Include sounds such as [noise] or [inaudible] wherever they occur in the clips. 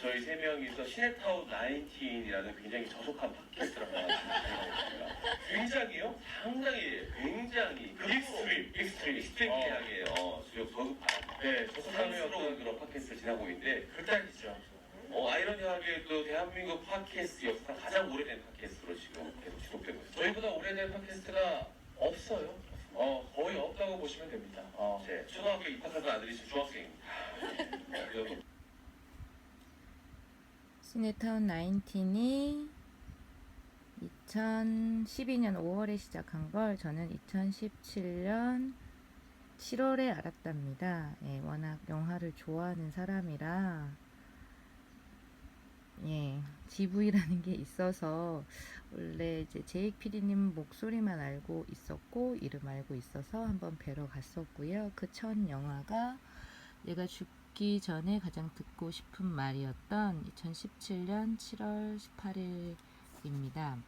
저희 세 명이서 시네타운 19이라는 굉장히 저속한 팟캐스트를 하나 굉장히요? 상당히 굉장히 익스트림, 익스트림. 익스트림하게 어, 수요 저급한 네, 저속스러운 그런 팟캐스트를 지나고 있는데 극단이죠. 어, 아이러니하게 또 대한민국 팟캐스트 역사상 가장 오래된 팟캐스트로 지금 계속 지속되고 있어요. 저희보다 오래된 팟캐스트가 없어요. 어, 거의 없다고 보시면 됩니다. 어, 제 초등학교 입학하던 아들이 지금 중학생입니다. 그래서 시네타운 19이 2012년 5월에 시작한 걸 저는 2017년 7월에 알았답니다. 예, 워낙 영화를 좋아하는 사람이라 예, GV라는 게 있어서 원래 이제 제이크 PD님 목소리만 알고 있었고 이름 알고 있어서 한번 뵈러 갔었고요. 그 첫 영화가 얘가 죽 기 전에 가장 듣고 싶은 말이었던 2017년 7월 18일입니다.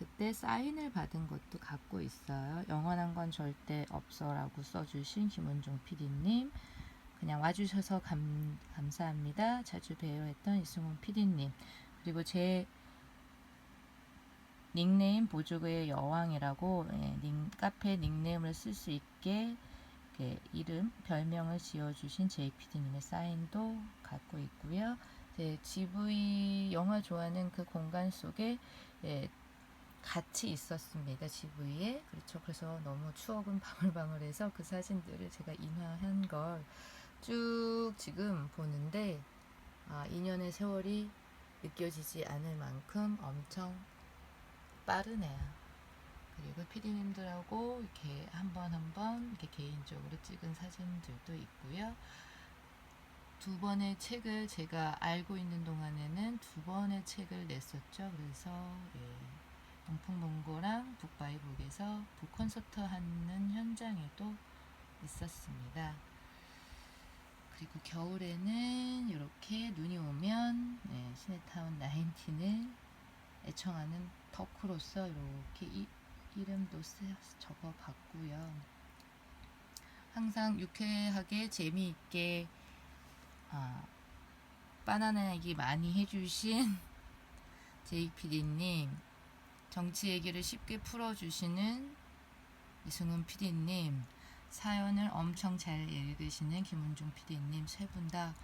그때 사인을 받은 것도 갖고 있어요. 영원한 건 절대 없어라고 써주신 김은종 PD님. 그냥 와주셔서 감, 감사합니다. 자주 뵈어 했던 이승훈 PD님. 그리고 제 닉네임 보조개의 여왕이라고 예, 닉- 카페 닉네임을 쓸 수 있게 이렇게 이름, 별명을 지어주신 JPD님의 사인도 갖고 있고요. 네, GV 영화 좋아하는 그 공간 속에 예, 같이 있었습니다. GV에. 그렇죠. 그래서 너무 추억은 방울방울해서 그 사진들을 제가 인화한 걸 쭉 지금 보는데 아, 2년의 세월이 느껴지지 않을 만큼 엄청 빠르네요. 그리고 피디님들하고 이렇게 한번 한번 이렇게 개인적으로 찍은 사진들도 있고요. 두 번의 책을 제가 알고 있는 동안에는 두 번의 책을 냈었죠. 그래서 예, 영풍문고랑 북바이북에서 북콘서트 하는 현장에도 있었습니다. 그리고 겨울에는 이렇게 눈이 오면 네, 시네타운 19을 애청하는 덕후로서 이렇게 이, 이름도 쓰, 적어봤고요. 항상 유쾌하게 재미있게 아, 바나나 얘기 많이 해주신 [laughs] 제이PD님 정치 얘기를 쉽게 풀어주시는 이승훈 PD님 사연을 엄청 잘 읽으시는 김은중 PD님 세 분 다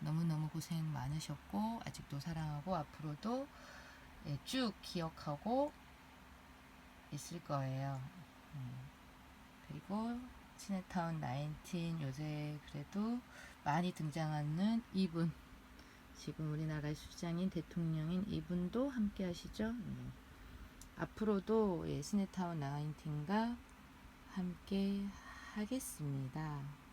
너무너무 고생 많으셨고 아직도 사랑하고 앞으로도 예, 쭉 기억하고 있을 거예요. 음. 그리고 시네타운 19 요새 그래도 많이 등장하는 이분 지금 우리나라의 수장인 대통령인 이분도 함께 하시죠. 네. 앞으로도 예, 시네타운 19과 함께 하겠습니다.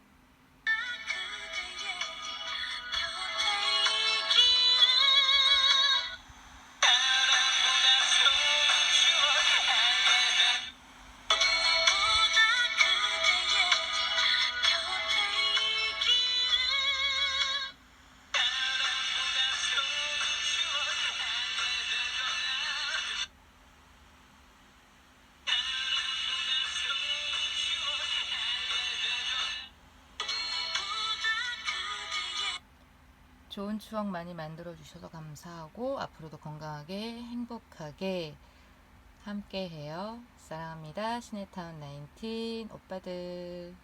좋은 추억 많이 만들어 주셔서 감사하고 앞으로도 건강하게 행복하게 함께 해요. 사랑합니다. 시네타운 19 오빠들.